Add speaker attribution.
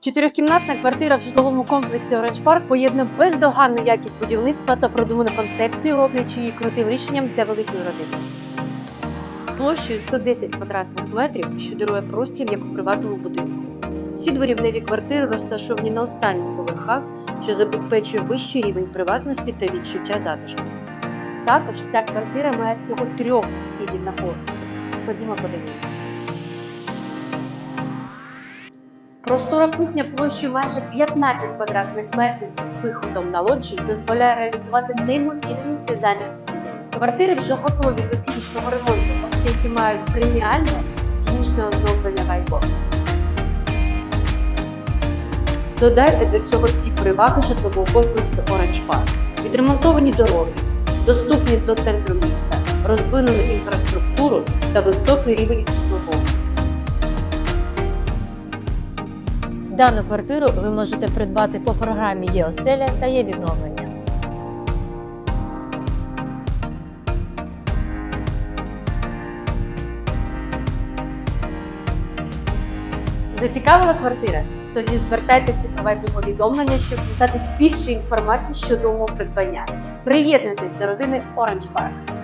Speaker 1: Чотирьохкімнатна квартира в житловому комплексі Orange Park поєднує бездоганну якість будівництва та продуману концепцію, роблячи її крутим рішенням для великої родини. З площею 110 квадратних метрів, що дарує простір як у приватному будинку. Всі дворівневі квартири розташовані на останніх поверхах, що забезпечує вищий рівень приватності та відчуття затишку. Також ця квартира має всього трьох сусідів на поверсі. Ходімо подивитися. Простора кухня площею майже 15 квадратних метрів з виходом на лоджію дозволяє реалізувати неймовірний дизайнер стилю. Квартири вже готові до технічного ремонту, оскільки мають преміальне фінішне оздоблення вайбокс. Додайте до цього всі переваги житлового комплексу Orange Park. Відремонтовані дороги, доступність до центру міста, розвинену інфраструктуру та високий рівень обслуговування.
Speaker 2: Дану квартиру ви можете придбати по програмі Є оселя та є відновлення.
Speaker 1: Зацікавила квартира? Тоді звертайтеся у провайдні повідомлення, щоб дізнатися більше інформації щодо умов придбання. Приєднуйтесь до родини Orange Park.